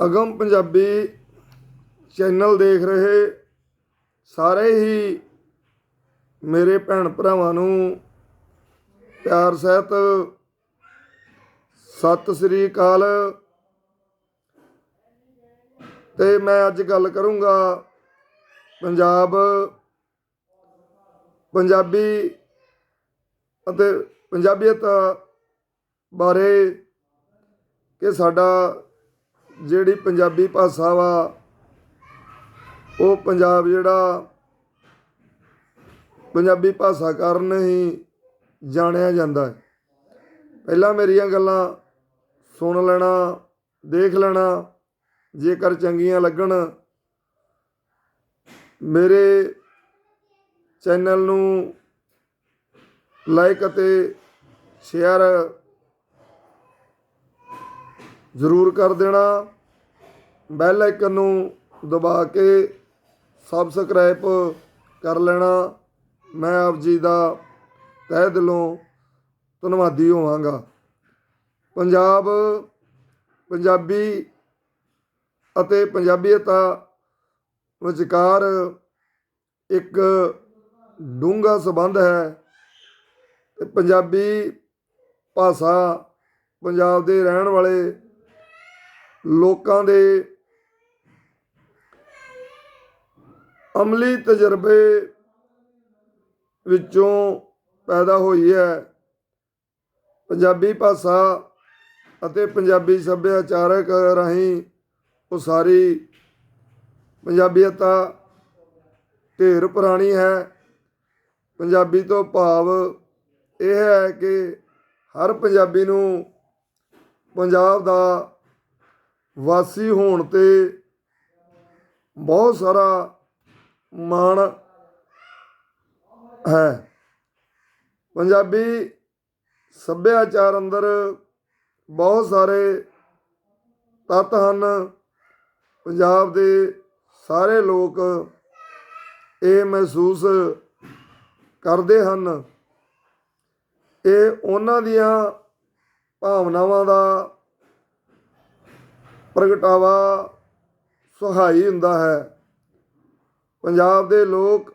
ਅਗਮ Punjabi channel ਦੇਖ ਰਹੇ ਸਾਰੇ ਹੀ ਮੇਰੇ ਭੈਣ ਭਰਾਵਾਂ ਨੂੰ ਪਿਆਰ ਸਹਿਤ ਸਤਿ ਸ੍ਰੀ ਅਕਾਲ। ਤੇ ਮੈਂ ਅੱਜ ਗੱਲ ਕਰੂੰਗਾ ਪੰਜਾਬ, ਪੰਜਾਬੀ ਅਤੇ ਪੰਜਾਬੀਅਤ ਬਾਰੇ ਕਿ ਸਾਡਾ ਜਿਹੜੀ ਪੰਜਾਬੀ ਭਾਸ਼ਾ ਵਾ, ਉਹ ਪੰਜਾਬ ਜਿਹੜਾ ਪੰਜਾਬੀ ਭਾਸ਼ਾ ਕਾਰਨ ਹੀ ਜਾਣਿਆ ਜਾਂਦਾ ਹੈ। ਪਹਿਲਾਂ ਮੇਰੀਆਂ ਗੱਲਾਂ ਸੁਣ ਲੈਣਾ, ਦੇਖ ਲੈਣਾ, ਜੇਕਰ ਚੰਗੀਆਂ ਲੱਗਣ, ਮੇਰੇ ਚੈਨਲ ਨੂੰ ਲਾਈਕ ਅਤੇ ਸ਼ੇਅਰ ਜ਼ਰੂਰ ਕਰ ਦੇਣਾ। ਬੈਲ ਆਈਕਨ ਨੂੰ ਦਬਾ ਕੇ ਸਬਸਕ੍ਰਾਈਬ ਕਰ ਲੈਣਾ। ਮੈਂ ਆਪ ਜੀ ਦਾ ਤਹਿ ਦਿਲੋਂ ਧੰਨਵਾਦੀ ਹੋਵਾਂਗਾ। ਪੰਜਾਬ, ਪੰਜਾਬੀ ਅਤੇ ਪੰਜਾਬੀਅਤਾ ਵਿਚਕਾਰ ਇੱਕ ਡੂੰਘਾ ਸੰਬੰਧ ਹੈ ਤੇ ਪੰਜਾਬੀ ਭਾਸ਼ਾ ਪੰਜਾਬ ਦੇ ਰਹਿਣ ਵਾਲੇ ਲੋਕਾਂ ਦੇ ਅਮਲੀ ਤਜਰਬੇ ਵਿੱਚੋਂ ਪੈਦਾ ਹੋਈ ਹੈ। ਪੰਜਾਬੀ ਭਾਸ਼ਾ ਅਤੇ ਪੰਜਾਬੀ ਸੱਭਿਆਚਾਰਕ ਰਾਹੀਂ ਉਸਾਰੀ ਪੰਜਾਬੀਅਤਾ ਢੇਰ ਪੁਰਾਣੀ ਹੈ। ਪੰਜਾਬੀ ਤੋਂ ਭਾਵ ਇਹ ਹੈ ਕਿ ਹਰ ਪੰਜਾਬੀ ਨੂੰ ਪੰਜਾਬ ਦਾ ਵਾਸੀ ਹੋਣ ਤੇ ਬਹੁਤ ਸਾਰਾ ਮਾਣ ਹੈ। ਪੰਜਾਬੀ ਸੱਭਿਆਚਾਰ ਅੰਦਰ ਬਹੁਤ ਸਾਰੇ ਤੱਤ ਹਨ। ਪੰਜਾਬ ਦੇ ਸਾਰੇ ਲੋਕ ਇਹ ਮਹਿਸੂਸ ਕਰਦੇ ਹਨ। ਇਹ ਉਹਨਾਂ ਦੀਆਂ ਭਾਵਨਾਵਾਂ ਦਾ ਪ੍ਰਗਟਾਵਾ ਸੁਹਾਈ ਹੁੰਦਾ ਹੈ। ਪੰਜਾਬ ਦੇ ਲੋਕ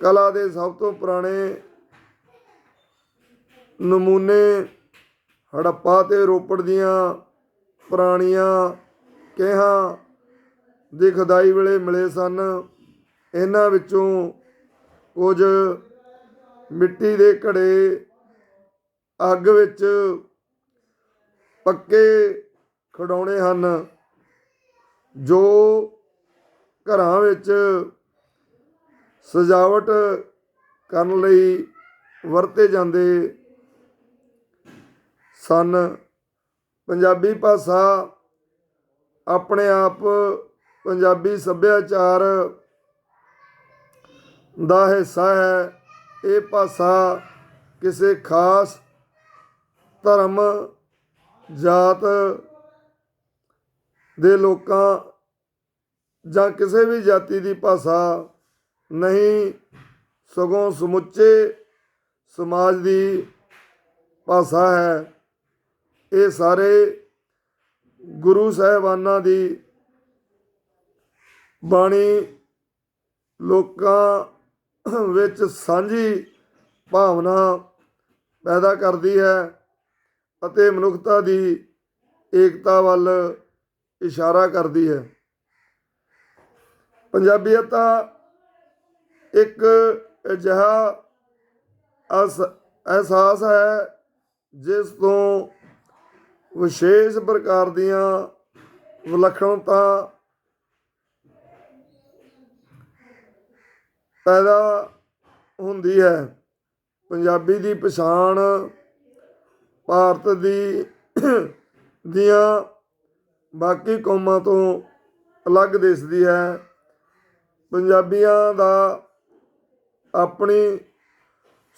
ਕਲਾ ਦੇ ਸਭ ਤੋਂ ਪੁਰਾਣੇ ਨਮੂਨੇ ਹੜੱਪਾ ਤੇ ਰੋਪੜ ਦੀਆਂ ਪੁਰਾਣੀਆਂ ਕਿਹਾਂ ਦੀ ਖੁਦਾਈ ਵੇਲੇ ਮਿਲੇ ਸਨ। ਇਹਨਾਂ ਵਿੱਚੋਂ ਕੁਝ ਮਿੱਟੀ ਦੇ ਘੜੇ ਅੱਗ ਵਿੱਚ ਪੱਕੇ ਖਿਡੌਣੇ ਹਨ, ਜੋ ਘਰਾਂ ਵਿੱਚ ਸਜਾਵਟ ਕਰਨ ਲਈ ਵਰਤੇ ਜਾਂਦੇ ਸਨ। ਪੰਜਾਬੀ ਭਾਸ਼ਾ ਆਪਣੇ ਆਪ ਪੰਜਾਬੀ ਸੱਭਿਆਚਾਰ ਦਾ ਹਿੱਸਾ ਹੈ। ਇਹ ਭਾਸ਼ਾ ਕਿਸੇ ਖਾਸ ਧਰਮ, ਜਾਤ ਦੇ ਲੋਕਾਂ ਜਾਂ ਕਿਸੇ ਵੀ ਜਾਤੀ ਦੀ ਭਾਸ਼ਾ ਨਹੀਂ ਸਗੋਂ ਸਮੁੱਚੇ ਸਮਾਜ ਦੀ ਭਾਸ਼ਾ ਹੈ। ਇਹ ਸਾਰੇ ਗੁਰੂ ਸਾਹਿਬਾਨਾਂ ਦੀ ਬਾਣੀ ਲੋਕਾਂ ਵਿੱਚ ਸਾਂਝੀ ਭਾਵਨਾ ਪੈਦਾ ਕਰਦੀ ਹੈ ਅਤੇ ਮਨੁੱਖਤਾ ਦੀ ਏਕਤਾ ਵੱਲ ਇਸ਼ਾਰਾ ਕਰਦੀ ਹੈ। ਪੰਜਾਬੀਅਤਾ ਇੱਕ ਅਜਿਹਾ ਅਸ, ਅਹਿਸਾਸ ਹੈ, ਜਿਸ ਤੋਂ ਵਿਸ਼ੇਸ਼ ਪ੍ਰਕਾਰ ਦੀਆਂ ਵਿਲੱਖਣਤਾ ਪੈਦਾ ਹੁੰਦੀ ਹੈ। ਪੰਜਾਬੀ ਦੀ ਪਛਾਣ ਭਾਰਤ ਦੀ, ਦੀਆਂ ਬਾਕੀ ਕੌਮਾਂ ਤੋਂ ਅਲੱਗ ਦਿਸਦੀ ਹੈ। ਪੰਜਾਬੀਆਂ ਦਾ ਆਪਣੀ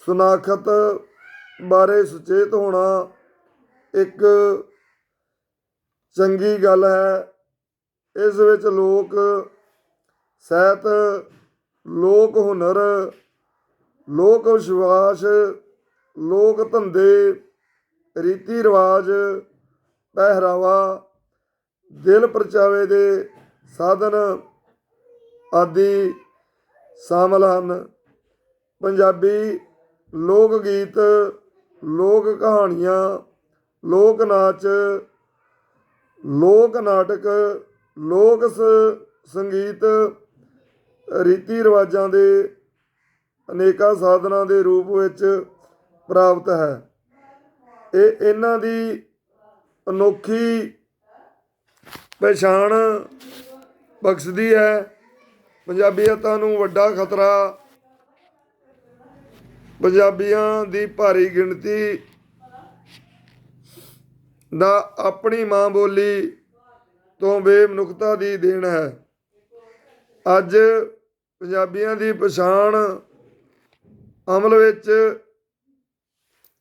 ਸੁਨਾਖਤ ਬਾਰੇ ਸੁਚੇਤ ਹੋਣਾ ਇੱਕ ਚੰਗੀ ਗੱਲ ਹੈ। ਇਸ ਵਿੱਚ ਲੋਕ ਸਾਹਿਤ, ਲੋਕ ਹੁਨਰ, ਲੋਕ ਵਿਸ਼ਵਾਸ, ਲੋਕ ਧੰਦੇ ਰੀਤੀ ਰਿਵਾਜ ਪਹਿਰਾਵਾ ਦਿਲ ਪਰਚਾਵੇ ਦੇ ਸਾਧਨ ਆਦਿ ਸ਼ਾਮਲ ਹਨ। ਪੰਜਾਬੀ ਲੋਕ ਗੀਤ, ਲੋਕ ਕਹਾਣੀਆਂ, ਲੋਕ ਨਾਚ, ਲੋਕ ਨਾਟਕ, ਲੋਕ ਸ- ਸੰਗੀਤ, ਰੀਤੀ ਰਿਵਾਜਾਂ ਦੇ ਅਨੇਕਾਂ ਸਾਧਨਾਂ ਦੇ ਰੂਪ ਵਿੱਚ ਪ੍ਰਾਪਤ ਹੈ। ਇਹ ਇਹਨਾਂ ਦੀ ਅਨੋਖੀ ਪਛਾਣ ਬਖਸ਼ਦੀ ਹੈ। ਪੰਜਾਬੀਅਤਾਂ ਨੂੰ ਵੱਡਾ ਖਤਰਾ। ਪੰਜਾਬੀਆਂ ਦੀ ਭਾਰੀ ਗਿਣਤੀ ਦਾ ਆਪਣੀ ਮਾਂ ਬੋਲੀ ਤੋਂ ਬੇਮਨੁਖਤਾ ਦੀ ਦੇਣ ਹੈ। ਅੱਜ ਪੰਜਾਬੀਆਂ ਦੀ ਪਛਾਣ ਅਮਲ ਵਿੱਚ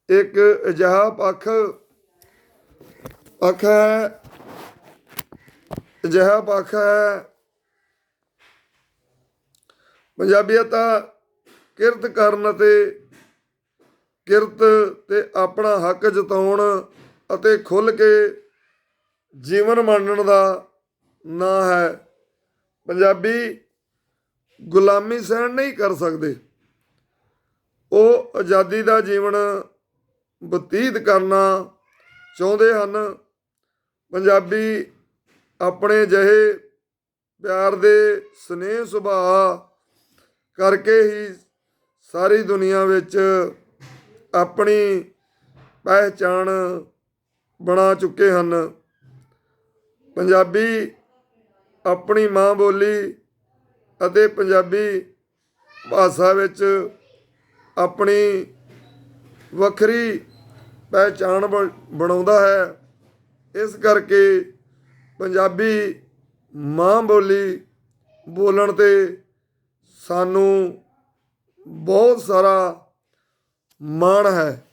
ਇੱਕ ਅਜਿਹਾ ਪੱਖ ਪੱਖ ਹੈ ਅਜਿਹਾ ਪੱਖ ਹੈ। ਪੰਜਾਬੀਅਤਾ ਕਿਰਤ ਕਰਨ ਅਤੇ ਕਿਰਤ ਤੇ ਆਪਣਾ ਹੱਕ ਜਤਾਉਣ ਅਤੇ ਖੁੱਲ ਕੇ ਜੀਵਨ ਮੰਨਣ ਦਾ ਨਾਂ ਹੈ। ਪੰਜਾਬੀ ਗੁਲਾਮੀ ਸਹਿਣ ਨਹੀਂ ਕਰ ਸਕਦੇ। ਉਹ ਆਜ਼ਾਦੀ ਦਾ ਜੀਵਨ ਬਤੀਤ ਕਰਨਾ ਚਾਹੁੰਦੇ ਹਨ। ਪੰਜਾਬੀ ਆਪਣੇ ਜਿਹੇ ਪਿਆਰ ਦੇ ਸਨੇਹ ਸੁਭਾਅ ਕਰਕੇ ਹੀ ਸਾਰੀ ਦੁਨੀਆ ਵਿੱਚ ਆਪਣੀ ਪਹਿਚਾਣ ਬਣਾ ਚੁੱਕੇ ਹਨ। ਪੰਜਾਬੀ ਆਪਣੀ ਮਾਂ ਬੋਲੀ ਅਤੇ ਪੰਜਾਬੀ ਭਾਸ਼ਾ ਵਿੱਚ ਆਪਣੀ ਵੱਖਰੀ ਪਹਿਚਾਣ ਬ- ਬਣਾਉਂਦਾ ਹੈ। ਇਸ ਕਰਕੇ ਪੰਜਾਬੀ ਮਾਂ ਬੋਲੀ ਬੋਲਣ ਤੇ ਸਾਨੂੰ ਬਹੁਤ ਸਾਰਾ ਮਾਣ ਹੈ।